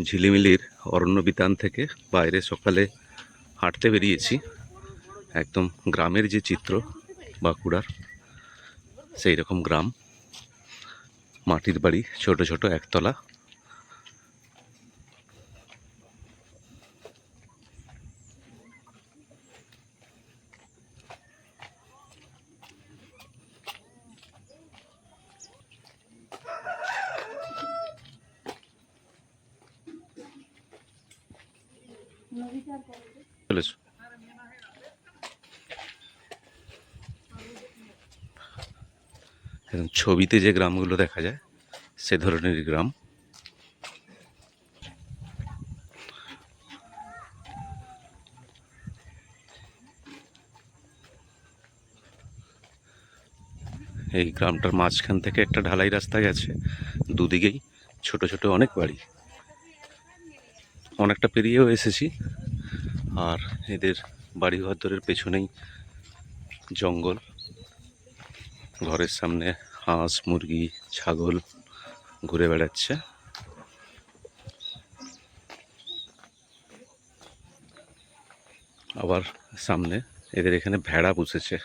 ঝিলিমিলির অরণ্য বিতান থেকে বাইরে সকালে হাঁটতে বেরিয়েছি। একদম গ্রামের যে চিত্র, বাঁকুড়ার সেই রকম গ্রাম। মাটির বাড়ি, ছোট ছোট, একতলা। ছবিতে যে গ্রামগুলো দেখা যায়, সে ধরনের গ্রাম। এই গ্রামটার মাঝখান থেকে একটা ঢালাই রাস্তা গেছে, দুদিকেই ছোট ছোট অনেক বাড়ি। অনেকটা পেরিয়েও এসেছি। আর এদের বাড়িঘরদরের পেছনেই জঙ্গল। ঘরের সামনে হাঁস, মুরগি, ছাগল ঘুরে বেড়াচ্ছে। আবার সামনে এদের এখানে ভেড়া পুষেছে।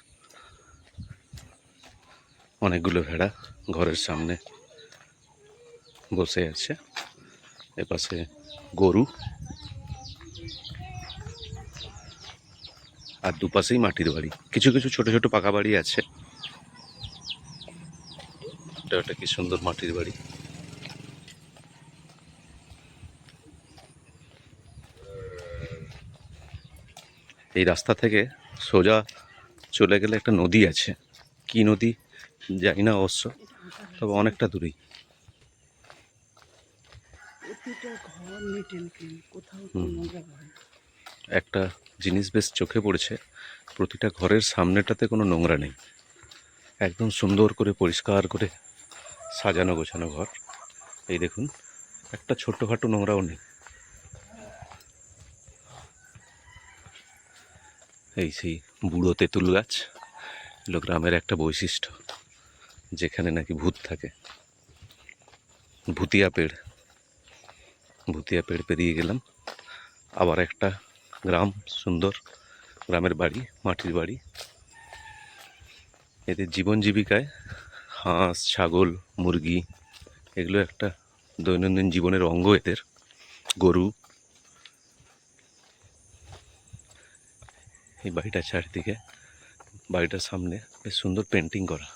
অনেকগুলো ভেড়া ঘরের সামনে বসে আছে। এপাশে গরু। আর দুপাশেই মাটির বাড়ি। কিছু কিছু ছোট ছোট পাকা বাড়ি আছে। এটা একটা কি সুন্দর মাটির বাড়ি। এই রাস্তা থেকে সোজা চলে গেলে একটা নদী আছে। কি নদী? জানি না অবশ্য, তবে অনেকটা দূরেই। প্রতিটা ঘর নিট ক্লিন কোথাও নোংরা একটা জিনিস বেশ চোখে পড়েছে প্রতিটা ঘরের সামনেটাতে কোনো নোংরা নেই। একদম সুন্দর করে পরিষ্কার করে সাজানো গোছানো ঘর। এই দেখুন একটা ছোট্টখাটো নোংরাও নেই। এই সেই বুড়ো তেঁতুল গাছ এগুলো গ্রামের একটা বৈশিষ্ট্য যেখানে নাকি ভূত থাকে। ভূতিয়া পেড়। ভূতিয়া পেড় পেরিয়ে গেলাম। আবার একটা গ্রাম, সুন্দর গ্রামের বাড়ি, মাটির বাড়ি। এদের জীবন জীবিকায় হাঁস, ছাগল, মুরগি, এগুলো একটা দৈনন্দিন জীবনের অঙ্গ এদের, গরু। এই বাড়িটার চারিদিকে, বাড়িটার সামনে বেশ সুন্দর পেন্টিং করা।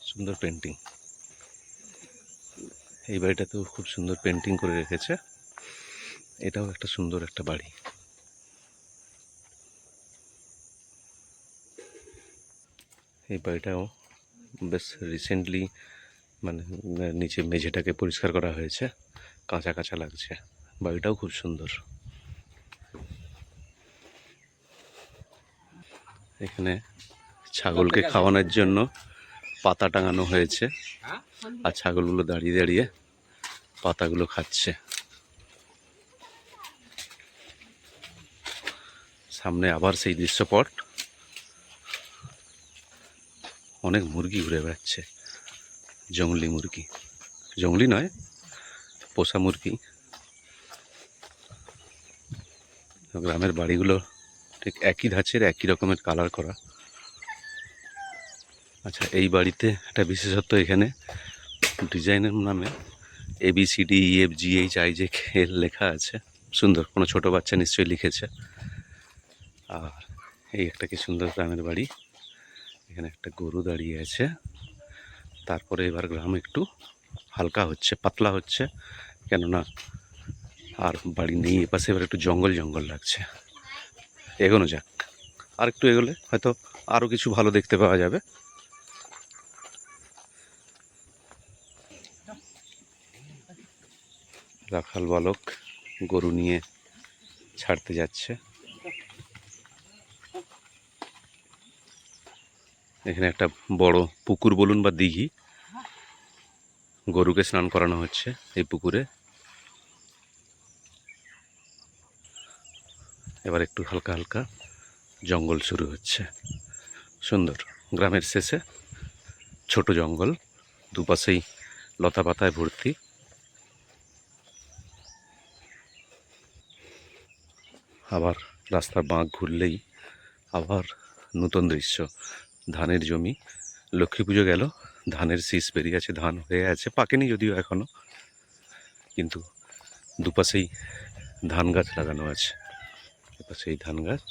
সুন্দর পেন্টিং এই বাড়িটাতেও খুব সুন্দর পেন্টিং করে রেখেছে। এটাও একটা সুন্দর একটা বাড়ি। এই বাড়িটাও বেশ রিসেন্টলি মানে নিচে মেঝেটাকে পরিষ্কার করা হয়েছে। কাঁচা কাঁচা লাগছে। বাড়িটাও খুব সুন্দর। এখানে ছাগলকে খাওয়ানোর জন্য পাতা টাঙানো হয়েছে। আর ছাগলগুলো দাঁড়িয়ে দাঁড়িয়ে পাতাগুলো খাচ্ছে। সামনে আবার সেই দৃশ্যপট। অনেক মুরগি ঘুরে বেড়াচ্ছে। জংলি মুরগি। জংলি নয়, পোষা মুরগি। গ্রামের বাড়িগুলো ঠিক একই ধাঁচের, একই রকমের কালার করা। আচ্ছা এই বাড়িতে একটা বিশেষত্ব এখানে। ডিজাইনের নামে A B C D E F G H I J খেল লেখা আছে। সুন্দর, কোনো ছোট বাচ্চা নিশ্চয়ই লিখেছে। আর এই একটা কি সুন্দর গ্রামের বাড়ি। এখানে একটা গরু দাঁড়িয়ে আছে। তারপরে এবার গ্রাম একটু হালকা হচ্ছে, পাতলা হচ্ছে। কেননা আর বাড়ি নেই, এপাশে এবার একটু জঙ্গল জঙ্গল লাগছে। এগোনো যাক। আর একটু এগোলে হয়তো আরও কিছু ভালো দেখতে পাওয়া যাবে। রাখাল বালক গরু নিয়ে ছাড়তে যাচ্ছে। এখানে একটা বড় পুকুর বলুন বা দিঘি। গরুকে স্নান করানো হচ্ছে এই পুকুরে। এবার একটু হালকা হালকা জঙ্গল শুরু হচ্ছে। সুন্দর, গ্রামের শেষে ছোট জঙ্গল, দুপাশেই লতা পাতায় ভর্তি। আবার রাস্তার বাঁক ঘুরলেই আবার নতুন দৃশ্য। ধানের জমি। লক্ষ্মী পুজো গেল। ধানের শীষ বেরিয়ে আছে ধান হয়ে আছে, পাকেনি যদিও এখনও কিন্তু দুপাশেই ধান গাছ লাগানো আছে। দুপাশেই ধান গাছ।